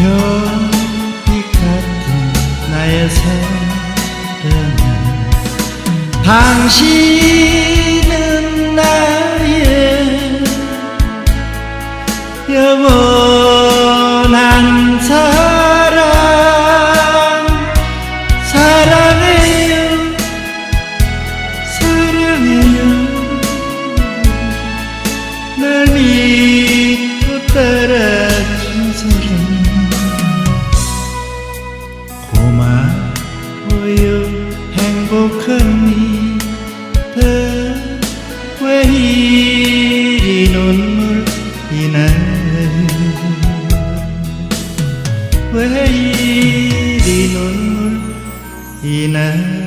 별빛 같은 나의 사랑아 당신은 나의 영원한 사랑 이리 눈물 이 나요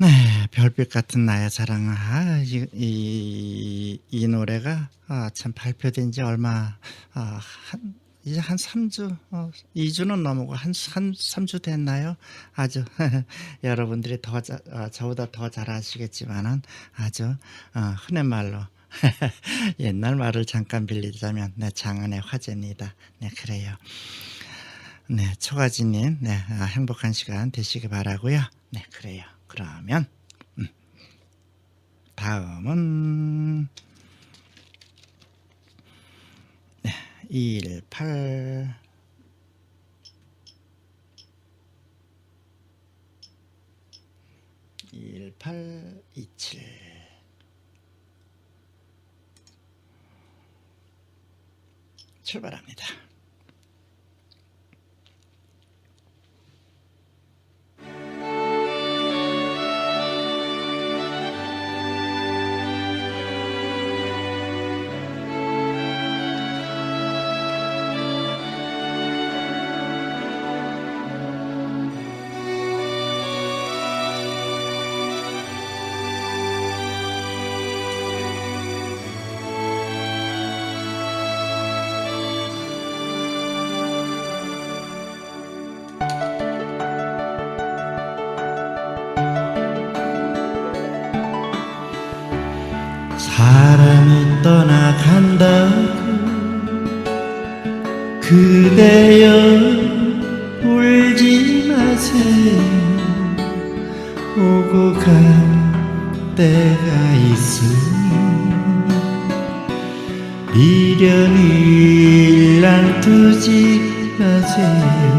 네, 별빛 같은 나의 사랑. 아, 이, 이, 이 노래가 아, 참 발표된 지 얼마, 아, 한, 이제 한 3주, 어, 2주는 넘고 한, 한 3주 됐나요? 아주, 여러분들이 더, 자, 아, 저보다 더 잘 아시겠지만은 아주, 어, 흔한 말로, 옛날 말을 잠깐 빌리자면, 네, 장안의 화제입니다. 네, 그래요. 네, 초가지님, 네, 아, 행복한 시간 되시기 바라고요. 네, 그래요. 그러면 음, 다음은 네, 218 1827 출발합니다. 사람이 떠나간다고 그대여 울지 마세요. 오고 간 때가 있으니 미련을 놔두지 마세요.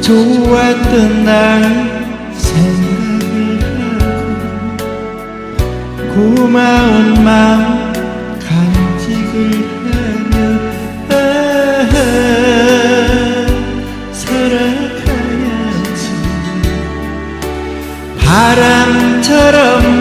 좋았던 날 생각 고 고마운 마음 간직을 하며 아, 살아가야지. 바람처럼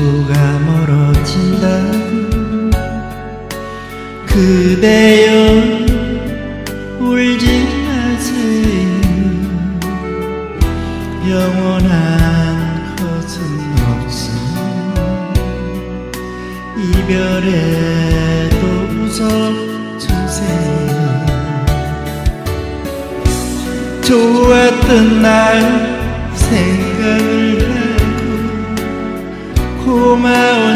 친구가 멀어진다고 그대여 울지 마세요. 영원한 것은 없어 이별에도 웃어주세요. 좋았던 날 하